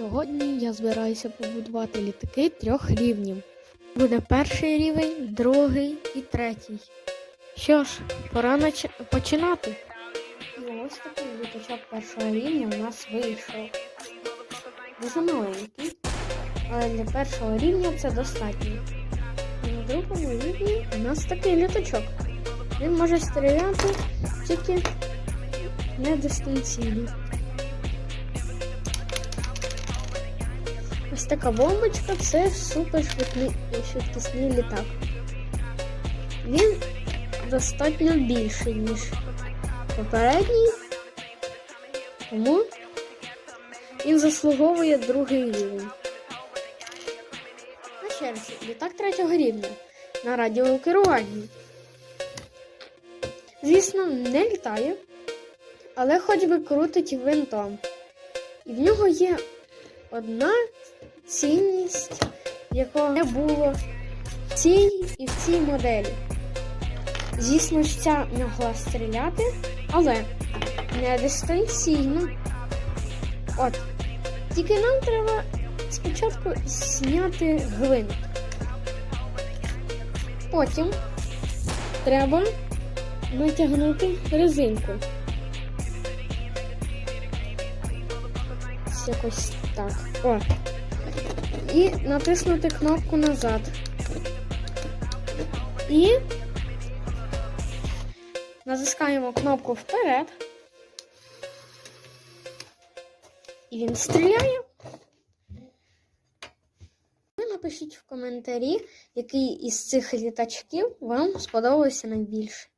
Сьогодні я збираюся побудувати літаки трьох рівнів. Буде перший рівень, другий і третій. Що ж, пора нач... починати. І ось такий літачок першого рівня у нас вийшов. Дуже маленький, але для першого рівня це достатньо. І на другому рівні у нас такий літачок. Він може стріляти тільки не дистанційно. Ось така бомбочка це супер швидкісний літак. Він достатньо більший, ніж попередній, тому він заслуговує другий рівень. На черзі літак третього рівня на радіокеруванні. Звісно, не літає, але хоч би крутить винтом. І в нього є одна цінність, якого не було в цій і в цій моделі. Звісно ж, ця могла стріляти, але не дистанційно. От. Тільки нам треба спочатку зняти гвинт. Потім треба натягнути резинку. Якось так. О. І натиснути кнопку назад. І натискаємо кнопку вперед. І він стріляє. Ви напишіть в коментарі, який із цих літачків вам сподобався найбільше.